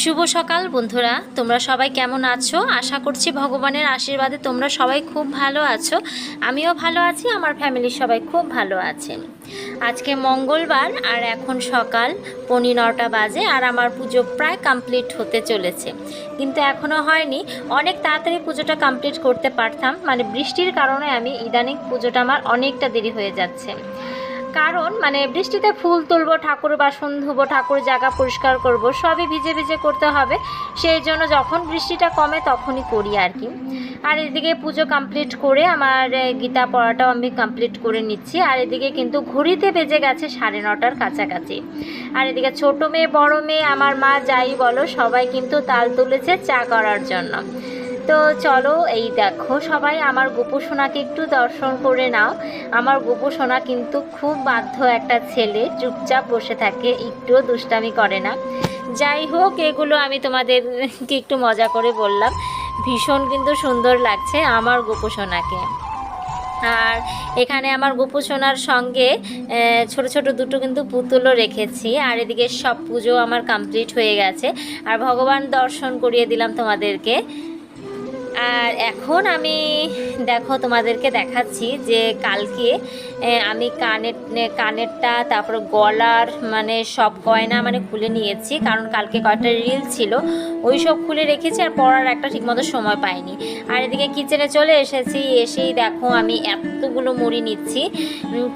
শুভ সকাল বন্ধুরা। তোমরা সবাই কেমন আছো? আশা করছি ভগবানের আশীর্বাদে তোমরা সবাই খুব ভালো আছো। আমিও ভালো আছি, আমার ফ্যামিলির সবাই খুব ভালো আছেন। আজকে মঙ্গলবার আর এখন সকাল, পনি নটা বাজে আর আমার পুজো প্রায় কমপ্লিট হতে চলেছে। কিন্তু এখনও হয়নি, অনেক তাড়াতাড়ি পুজোটা কমপ্লিট করতে পারতাম। মানে বৃষ্টির কারণে আমি ইদানিং পুজোটা আমার অনেকটা দেরি হয়ে যাচ্ছে। কারণ মানে বৃষ্টিতে ফুল তুলবো, ঠাকুর বাসন ধুবো, ঠাকুর জায়গা পরিষ্কার করব, সবই ভিজে ভিজে করতে হবে। সেই জন্য যখন বৃষ্টিটা কমে তখনই করি আর কি। আর এদিকে পুজো কমপ্লিট করে আমার গীতা পড়াটাও আমি কমপ্লিট করে নিচ্ছি। আর এদিকে কিন্তু ঘড়িতে বেজে গেছে সাড়ে নটার কাছাকাছি। আর এদিকে ছোট মেয়ে, বড় মেয়ে, আমার মা, যাই বলো, সবাই কিন্তু তাল তুলেছে চা করার জন্য। তো চলো এই দেখো সবাই আমার গোপোষণাকে একটু দর্শন করে নাও। আমার গোপোষণা কিন্তু খুব বাধ্য একটা ছেলে চুপচাপ বসে থাকে একটুও দুষ্টামি করে না। যাই হোক এগুলো আমি তোমাদেরকে একটু মজা করে বললাম। ভীষণ কিন্তু সুন্দর লাগছে আমার গোপোষণাকে আর এখানে আমার গোপোষণার সঙ্গে আহ, ছোট ছোট দুটো কিন্তু পুতুলও রেখেছি। আর এদিকে সব পুজো আমার কমপ্লিট হয়ে গেছে। আর ভগবান দর্শন করিয়ে দিলাম তোমাদেরকে। আর এখন আমি, দেখো, তোমাদেরকে দেখাচ্ছি যে কালকে আমি কানের কানেরটা, তারপর গলার মানে সব গয়না মানে খুলে নিয়েছি, কারণ কালকে কয়েকটা রিল ছিল, ওই সব খুলে রেখেছি আর পড়ার একটা ঠিকমতো সময় পাইনি। আর এদিকে কিচেনে চলে এসেছি, এসেই দেখো আমি এতগুলো মুড়ি নিচ্ছি।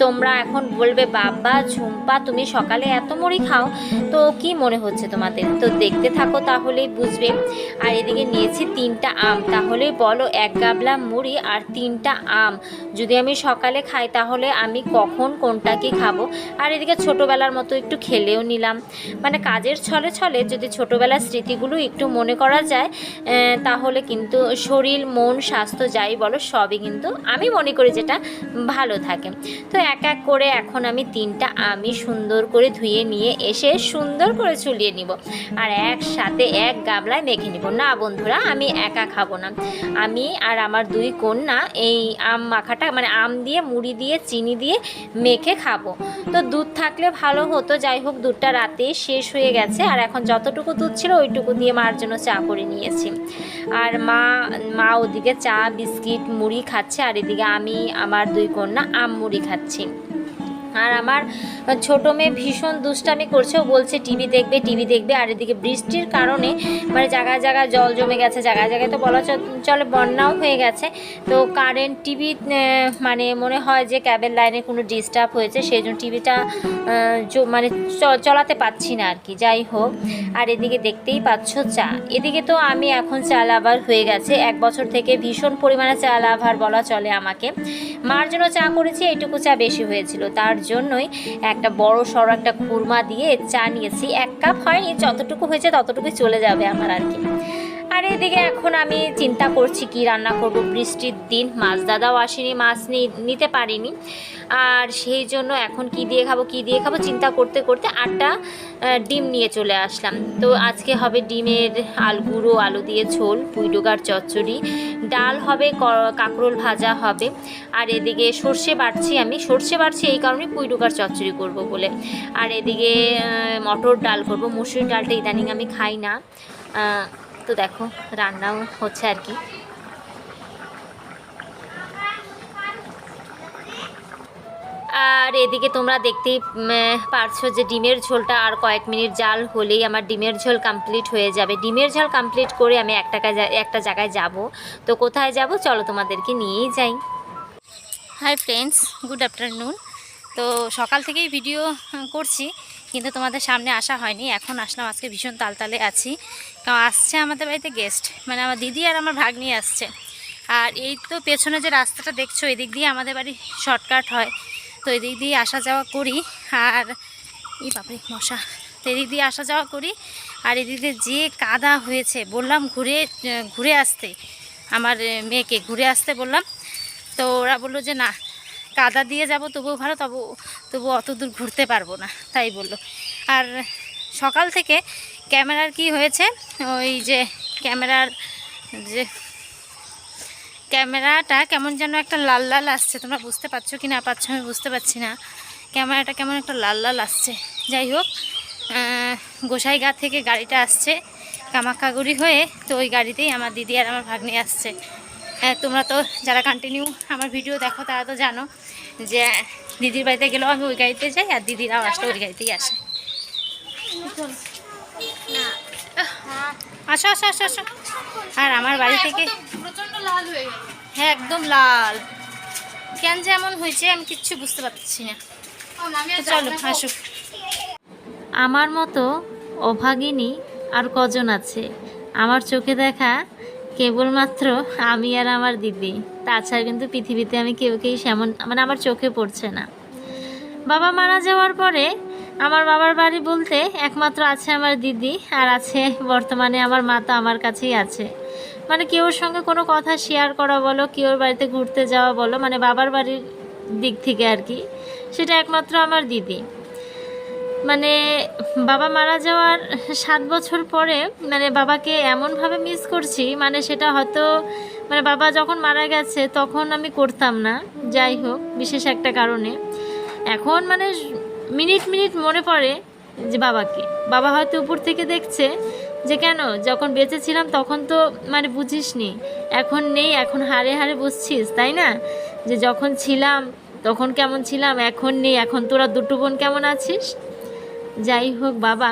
তোমরা এখন বলবে, বাবা, ঝুম্পা, তুমি সকালে এত মুড়ি খাও? তো কি মনে হচ্ছে তোমাদের? তো দেখতে থাকো তাহলেই বুঝবে। আর এদিকে নিয়েছি তিনটা আম তাহলেই বলো, এক গাবলা মুড়ি আর তিনটা আম। যদি আমি সকালে খাই, তাহলে আমি কখন কোনটা কি খাব? আর এদিকে ছোটোবেলার মতো একটু খেলেও নিলাম। মানে কাজের ছলে ছলে যদি ছোটোবেলার স্মৃতিগুলো একটু মনে করা যায় তাহলে কিন্তু শরীর, মন, স্বাস্থ্য যাই বলো, সবই কিন্তু আমি মনে করি যেটা ভালো থাকে। তো এক এক করে এখন আমি তিনটা আমি সুন্দর করে ধুয়ে নিয়ে এসে সুন্দর করে চুলিয়ে নিব। আর একসাথে এক গাবলায় মেখে নিব। না বন্ধুরা, আমি একা খাব না। আমি আর আমার দুই কন্যা এই আম মাখাটা মানে আম দিয়ে, মুড়ি দিয়ে, চিনি দিয়ে মেখে খাব। তো দুধ থাকলে ভালো হতো, যাই হোক দুধটা রাতেই শেষ হয়ে গেছে, আর এখন যতটুকু দুধ ছিল ওইটুকু দিয়ে মার জন্য চা করে নিয়েছি। আর মা মা ওদিকে চা, বিস্কিট, মুড়ি খাচ্ছে, আর এদিকে আমি, আমার দুই কন্যা আম, মুড়ি খাচ্ছি। আর আমার ছোট মেয়ে ভীষণ দুষ্টামি করছে। ও বলছে, টিভি দেখবে টিভি দেখবে। আর এদিকে বৃষ্টির কারণে মানে জায়গায় জায়গায় জল জমে গেছে, জায়গায় জায়গায় তো বলা চলে বন্যাও হয়ে গেছে। তো কারেন্ট টিভি মানে মনে হয় যে ক্যাবের লাইনে কোনো ডিস্টার্ব হয়েছে সেই জন্য টিভিটা মানে চলাতে পাচ্ছি না আর কি। যাই হোক, আর এদিকে দেখতেই পাচ্ছ চা। এদিকে তো আমি এখন চা লাভার হয়ে গেছে। এক বছর থেকে ভীষণ পরিমাণে চা লাভার বলা চলে আমাকে। মার জন্য চা করেছি, এইটুকু চা বেশি হয়েছিল। তার জন্যই একটা বড় সড়ো একটা খুরমা দিয়ে চা নিয়েছি। এক কাপ হয়নি, যতটুকু হয়েছে ততটুকুই চলে যাবে আমার আর কি। আর এদিকে এখন আমি চিন্তা করছি কি রান্না করব। বৃষ্টির দিন, মাছ দাদাও আসেনি, মাছ নিতে পারিনি। আর সেই জন্য এখন কি দিয়ে খাব, কি দিয়ে খাব চিন্তা করতে করতে আটটা ডিম নিয়ে চলে আসলাম। তো আজকে হবে ডিমের আলগুঁড়ো, আলু দিয়ে ঝোল পুইডোগার চচ্চড়ি। ডাল হবে কাঁকরোল ভাজা হবে। আর এদিকে সর্ষে বাড়ছি আমি। সর্ষে বাড়ছি এই কারণে পুইডোগার চচ্চড়ি করব বলে। আর এদিকে মটর ডাল করব। মুসুরির ডালটা ইদানিং আমি খাই না। তো দেখো, রান্নাও হচ্ছে আর কি। আর এদিকে তোমরা দেখতেই পারছ যে ডিমের ঝোলটা আর কয়েক মিনিট জাল হলেই আমার ডিমের ঝোল কমপ্লিট হয়ে যাবে। ডিমের ঝোল কমপ্লিট করে আমি একটা একটা জায়গায় যাব। তো কোথায় যাব? চলো তোমাদেরকে নিয়েই যাই। হাই ফ্রেন্ডস গুড আফটারনুন তো সকাল থেকেই ভিডিও করছি। কিন্তু তোমাদের সামনে আসা হয়নি, এখন আসলাম, আজকে ভীষণ তালতালে আছি। কারণ আসছে আমাদের বাড়িতে গেস্ট মানে আমার দিদি আর আমার ভাগ্নি আসছে। আর এই তো পেছনে যে রাস্তাটা দেখছ, এদিক দিয়ে আমাদের বাড়ি শর্টকাট হয়, তো এদিক দিয়ে আসা যাওয়া করি। আর এই বাপরে, মশা, তো এদিক দিয়ে আসা যাওয়া করি। আর এদিক দিয়ে যে কাদা হয়েছে, বললাম ঘুরে ঘুরে আসতে, আমার মেয়েকে, ঘুরে আসতে বললাম। তো ওরা বলল যে, না, কাদা দিয়ে যাব, তবুও ভালো তবু তবু অত দূর ঘুরতে পারব না, তাই বলল। আর সকাল থেকে ক্যামেরার কি হয়েছে? ওই যে ক্যামেরার যে ক্যামেরাটা কেমন যেন একটা লাল লাল আসছে। তোমরা বুঝতে পারছ কি না পারছ আমি বুঝতে পারছি না। ক্যামেরাটা কেমন একটা লাল লাল আসছে। যাই হোক গোসাইগাঁ থেকে গাড়িটা আসছে, কামাখ্যাগুড়ি হয়ে তো ওই গাড়িতেই আমার দিদি আর আমার ভাগ্নি আসছে। হ্যাঁ তোমরা তো যারা কন্টিনিউ আমার ভিডিও দেখো তারা তো জানো যে দিদির বাড়িতে গেলেও আমি ওই গাড়িতে যাই আর দিদিরাও আসলে ওই গাড়িতেই আসে। আসো আসো আসো আসো। আর আমার বাড়ি থেকে হয়ে হ্যাঁ একদম লাল। কেন যে এমন হয়েছে আমি কিচ্ছু বুঝতে পারছি না। চলো আসুক আমার মতো অভাগিনী আর কজন আছে? আমার চোখে দেখা কেবলমাত্র আমি আর আমার দিদি তাছাড়া কিন্তু পৃথিবীতে আমি কেউকেই সেমন মানে আমার চোখে পড়ছে না। বাবা মারা যাওয়ার পরে আমার বাবার বাড়ি বলতে একমাত্র আছে আমার দিদি আর আছে বর্তমানে আমার মা তো আমার কাছেই আছে। মানে কেউর সঙ্গে কোনো কথা শেয়ার করা বলো কেউর বাড়িতে ঘুরতে যাওয়া বলো মানে বাবার বাড়ির দিক থেকে আর কি, সেটা একমাত্র আমার দিদি মানে বাবা মারা যাওয়ার সাত বছর পরে মানে বাবাকে এমনভাবে মিস করছি মানে সেটা হয়তো মানে বাবা যখন মারা গেছে তখন আমি করতাম না, যাই হোক, বিশেষ একটা কারণে। এখন মানে মিনিট মিনিট মনে পড়ে যে বাবাকে। বাবা হয়তো উপর থেকে দেখছে যে কেন, যখন বেঁচে ছিলাম তখন তো মানে বুঝিসনি, এখন নেই, এখন হারে হারে বুঝছিস তাই না? যে যখন ছিলাম, তখন কেমন ছিলাম, এখন নেই, এখন তোরা দুটো বোন কেমন আছিস? যাই হোক বাবা,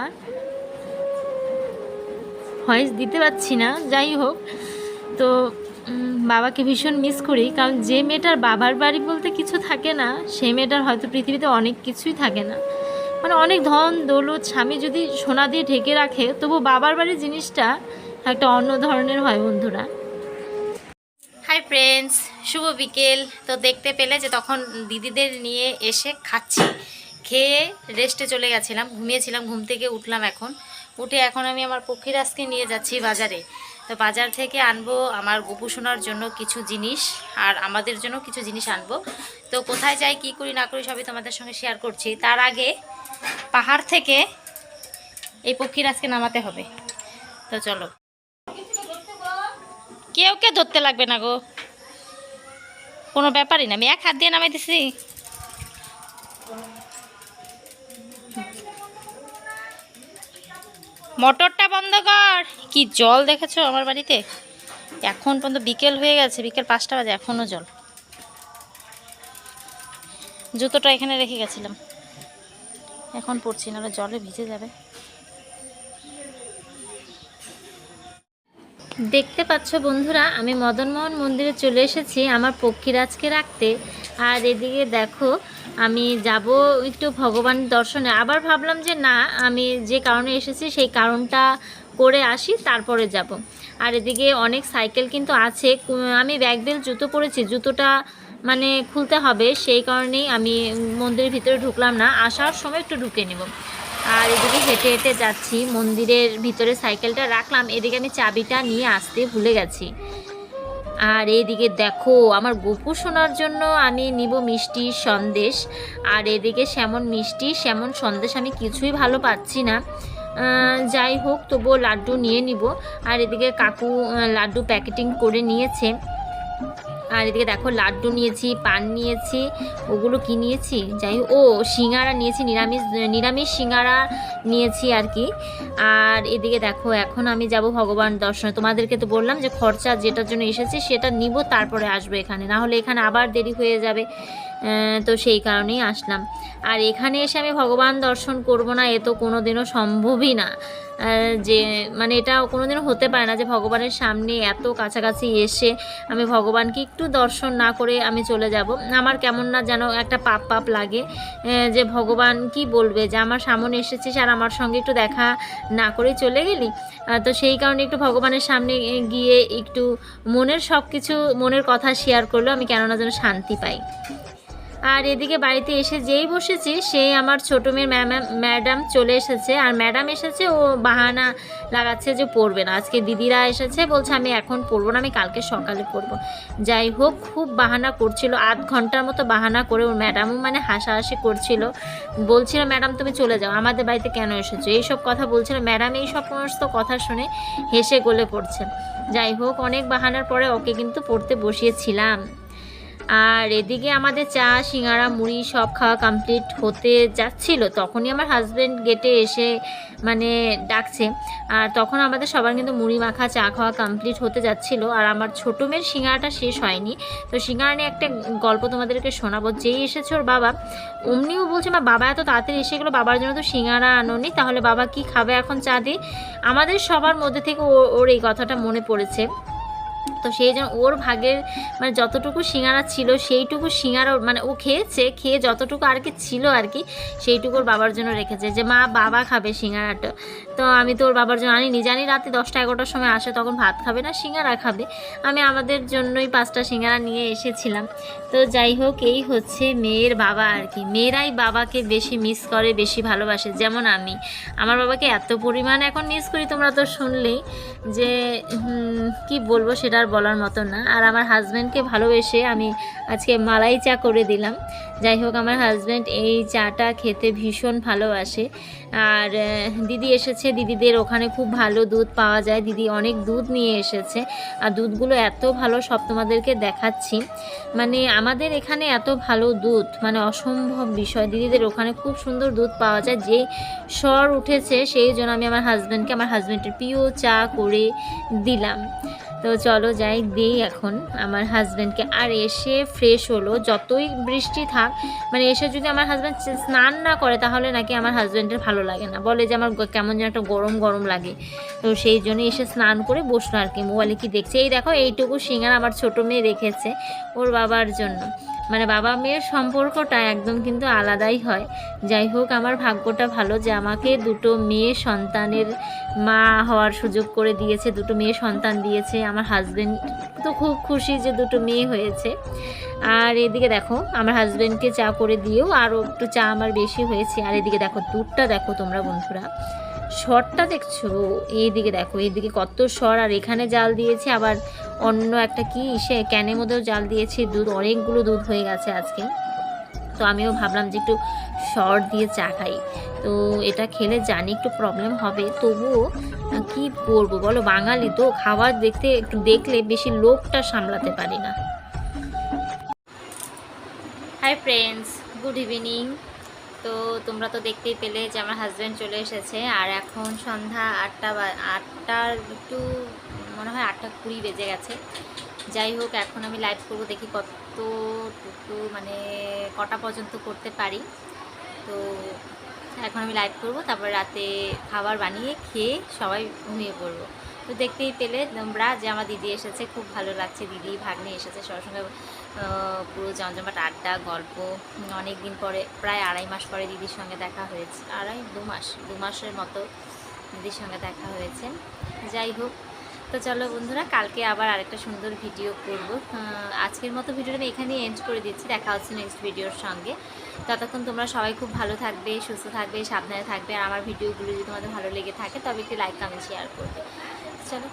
ভয়েস দিতে পারছি না, যাই হোক। তো বাবাকে ভীষণ মিস করি, কারণ যে মেয়েটার বাবার বাড়ি বলতে কিছু থাকে না সেই মেয়েটার হয়তো পৃথিবীতে অনেক কিছুই থাকে না। মানে অনেক ধন, দৌলত, স্বামী যদি সোনা দিয়ে ঢেকে রাখে তবু বাবার বাড়ির জিনিসটা একটা অন্য ধরনের হয় বন্ধুরা। হাই ফ্রেন্ডস শুভ বিকেল। তো দেখতে পেলে যে তখন দিদিদের নিয়ে এসে খাচ্ছি। খেয়ে রেস্টে চলে গেছিলাম, ঘুমিয়েছিলাম, ঘুম থেকে উঠলাম এখন। উঠে এখন আমি আমার পক্ষীরাজকে নিয়ে যাচ্ছি বাজারে। তো বাজার থেকে আনব আমার গোপু সোনার জন্য কিছু জিনিস আর আমাদের জন্য কিছু জিনিস আনব। তো কোথায় যাই, কি করি, না করি সবই তোমাদের সঙ্গে শেয়ার করছি। তার আগে পাহাড় থেকে এই পক্ষীরাজকে নামাতে হবে। তো চলো। কেউ কে ধরতে লাগবে না গো? কোনো ব্যাপারই না। আমি এক হাত দিয়ে নামাইতেছি মোটরটা বন্ধ কর। কি জল দেখেছ আমার বাড়িতে? এখন পর্যন্ত বিকেল হয়ে গেছে, বিকেল পাঁচটা বাজে এখনও জল। জুতোটা এখানে রেখে গেছিলাম। এখন পড়ছি না জলে ভিজে যাবে। দেখতে পাচ্ছ বন্ধুরা, আমি মদনমোহন মন্দিরে চলে এসেছি আমার পক্ষীরাজকে রাখতে। আর এদিকে দেখো আমি যাব একটু ভগবান দর্শনে। আবার ভাবলাম যে না, আমি যে কারণে এসেছি সেই কারণটা করে আসি, তারপরে যাব। আর এদিকে অনেক সাইকেল কিন্তু আছে। আমি ব্যাগ বেল জুতো পরেছি, জুতোটা মানে খুলতে হবে, সেই কারণেই আমি মন্দিরের ভিতরে ঢুকলাম না। আসার সময় একটু ঢুকে নেব। আর এদিকে হেঁটে হেঁটে যাচ্ছি, মন্দিরের ভিতরে সাইকেলটা রাখলাম। এদিকে আমি চাবিটা নিয়ে আসতে ভুলে গেছি। আর এইদিকে দেখো, আমার গপু শোনার জন্য আমি নিব মিষ্টি সন্দেশ। আর এদিকে সেমন মিষ্টি, সেমন সন্দেশ আমি কিছুই ভালো পাচ্ছি না। যাই হোক, তবুও লাড্ডু নিয়ে নিব। আর এদিকে কাকু লাড্ডু প্যাকেটিং করে নিয়েছে। আর এদিকে দেখো লাড্ডু নিয়েছি, পান নিয়েছি, ওগুলো কি নিয়েছি? যাই ও সিঙ্গারা নিয়েছি, নিরামিষ নিরামিষ সিঙ্গারা নিয়েছি আর কি। আর এদিকে দেখো, এখন আমি যাব ভগবান দর্শনে। তোমাদেরকে তো বললাম যে খরচা যেটার জন্য এসেছে সেটা নিব, তারপরে আসব এখানে। না হলে এখানে আবার দেরি হয়ে যাবে। তো সেই কারণেই আসলাম। আর এখানে এসে আমি ভগবান দর্শন করব না, এ তো কোনো দিনও সম্ভবই না। যে মানে এটা কোনোদিনও হতে পারে না যে ভগবানের সামনে এত কাছাকাছি এসে আমি ভগবানকে একটু দর্শন না করে আমি চলে যাব। আমার কেমন না যেন একটা পাপ পাপ লাগে যে ভগবান কি বলবে, যে আমার সামনে এসেছিস আর আমার সঙ্গে একটু দেখা না করে চলে গেলি। তো সেই কারণে একটু ভগবানের সামনে গিয়ে একটু মনের সব কিছু মনের কথা শেয়ার করলেও আমি কেননা যেন শান্তি পাই। আর এদিকে বাড়িতে এসে যেই বসেছি, সেই আমার ছোটো মেয়ের ম্যাডাম চলে এসেছে। আর ম্যাডাম এসেছে, ও বাহানা লাগাচ্ছে যে পড়বে না। আজকে দিদিরা এসেছে, বলছে আমি এখন পড়ব না, আমি কালকে সকালে পড়ব যাই হোক, খুব বাহানা করছিল, আধ ঘণ্টার মতো বাহানা করে ওর ম্যাডামও মানে হাসাহাসি করছিল। বলছিল, ম্যাডাম, তুমি চলে যাও, আমাদের বাড়িতে কেন এসেছ? এইসব কথা বলছিল, ম্যাডাম এই সমস্ত কথা শুনে হেসে গলে পড়ছে। যাই হোক, অনেক বাহানার পরে ওকে কিন্তু পড়তে বসিয়েছিলাম। আর এদিকে আমাদের চা সিঙ্গারা মুড়ি সব খাওয়া কমপ্লিট হতে যাচ্ছিল। তখনই আমার হাজব্যান্ড গেটে এসে মানে ডাকছে। আর তখন আমাদের সবার কিন্তু মুড়ি মাখা, চা খাওয়া কমপ্লিট হতে যাচ্ছিল। আর আমার ছোটো মেয়ের সিঙ্গারাটা শেষ হয়নি। তো সিঙ্গারা নিয়ে একটা গল্প তোমাদেরকে শোনাবো। যেই এসেছে ওর বাবা, অমনিও বলছে, মা, বাবা এত তাড়াতাড়ি এসে গেলো, বাবার জন্য তো সিঙ্গারা আনোনি, তাহলে বাবা কি খাবে এখন চা দিয়ে? আমাদের সবার মধ্যে থেকে ওর এই কথাটা মনে পড়েছে। তো সেই জন্য ওর ভাগের মানে যতটুকু সিঙ্গারা ছিল, সেইটুকু সিঙ্গারা মানে ও খেয়েছে, খেয়ে যতটুকু আর কি ছিল আর কি, সেইটুকু ওর বাবার জন্য রেখেছে। যে মা বাবা খাবে সিঙ্গারাটা। তো আমি তো ওর বাবার জন্য আনিনি। জানি রাতে দশটা এগারোটার সময় আসে, তখন ভাত খাবে না, সিঙ্গারা খাবে। আমি আমাদের জন্যই পাঁচটা সিঙ্গারা নিয়ে এসেছিলাম। তো যাই হোক, এই হচ্ছে মেয়ের বাবা আর কি। মেয়েরাই বাবাকে বেশি মিস করে, বেশি ভালোবাসে। যেমন আমি। আমার বাবাকে এত পরিমাণ এখন মিস করি তোমরা তো শুনলেই যে কি বলব সেটা আর বলার মতো না। আর আমার হাজব্যান্ডকে ভালোবেসে আমি আজকে মালাই চা করে দিলাম। যাই হোক, আমার হাজব্যান্ড এই চাটা খেতে ভীষণ ভালোবাসে। আর দিদি এসেছে। দিদিদের ওখানে খুব ভালো দুধ পাওয়া যায়। দিদি অনেক দুধ নিয়ে এসেছে। আর দুধগুলো এত ভালো, সব তোমাদেরকে দেখাচ্ছি। মানে আমাদের এখানে এত ভালো দুধ মানে অসম্ভব বিষয়। দিদিদের ওখানে খুব সুন্দর দুধ পাওয়া যায়। যে স্বর উঠেছে, সেই জন্য আমি আমার হাজব্যান্ডকে আমার হাজব্যান্ডের প্রিয় চা করে দিলাম। তো চলো যাই, দিই এখন। আমার হাজব্যান্ডকে আর এসে ফ্রেশ হলো। যতই বৃষ্টি থাক মানে এসে যদি আমার হাজব্যান্ড স্নান না করে, তাহলে নাকি আমার হাজব্যান্ডের ভালো লাগে না। বলে যে আমার কেমন যেন একটা গরম গরম লাগে। তো সেই জন্য এসে স্নান করে বসল আর কি। মোবাইলে কি দেখছে? এই দেখো, এইটুকু সিঙ্গার আমার ছোটো মেয়ে রেখেছে ওর বাবার জন্য। মানে বাবা মেয়ের সম্পর্কটা একদম কিন্তু আলাদাই হয়। যাই হোক, আমার ভাগ্যটা ভালো যে আমাকে দুটো মেয়ে সন্তানের মা হওয়ার সুযোগ করে দিয়েছে, দুটো মেয়ে সন্তান দিয়েছে। আমার হাজব্যান্ড তো খুব খুশি যে দুটো মেয়ে হয়েছে। আর এদিকে দেখো, আমার হাজব্যান্ডকে চা করে দিয়েও আরও একটু চা আমার বেশি হয়েছে। আর এদিকে দেখো, দুধটা দেখো তোমরা বন্ধুরা। শরটা দেখছ? এইদিকে দেখো, এইদিকে কত শর, আর এখানে জাল দিয়েছে, আবার অন্য একটা কি, সে ক্যানের মধ্যেও জাল দিয়েছে, দুধ, অনেকগুলো দুধ হয়ে গেছে আজকে। তো আমিও ভাবলাম যে একটু শর দিয়ে চা খাই। তো এটা খেলে জানি একটু প্রবলেম হবে। তবুও কি করব বলো, বাঙালি তো খাবার দেখতে একটু দেখলে বেশি লোভটা সামলাতে পারি না। হাই ফ্রেন্ডস গুড ইভিনিং তো তোমরা তো দেখতেই পেলে যে আমার হাজব্যান্ড চলে এসেছে। আর এখন সন্ধ্যা আটটা আটটার একটু, মনে হয় আটটা কুড়ি বেজে গেছে। যাই হোক, এখন আমি লাইভ করব, দেখি কত কতটুকু মানে কটা পর্যন্ত করতে পারি। তো এখন আমি লাইভ করব, তারপর রাতে খাবার বানিয়ে খেয়ে সবাই ঘুমিয়ে পড়ব। তো দেখতেই পেলে তোমরা যে আমার দিদি এসেছে, খুব ভালো লাগছে। দিদি, ভাগ্নে এসেছে সবার সঙ্গে। পুরো জমজমাট আড্ডা, গল্প অনেক দিন পরে, প্রায় আড়াই মাস পরে দিদির সঙ্গে দেখা হয়েছে। আড়াই, দু মাস, দু মাসের মতো দিদির সঙ্গে দেখা হয়েছে। যাই হোক, তো চলো বন্ধুরা, কালকে আবার আরেকটা সুন্দর ভিডিও করব। আজকের মতো ভিডিওটা আমি এখানেই এন্ড করে দিচ্ছি। দেখা হচ্ছে নেক্সট ভিডিওর সঙ্গে। ততক্ষণ তোমরা সবাই খুব ভালো থাকবে, সুস্থ থাকবে, সাবধানে থাকবে। আর আমার ভিডিওগুলো যদি তোমাদের ভালো লেগে থাকে, তবে একটি লাইক কমেন্ট শেয়ার করবে। চলো।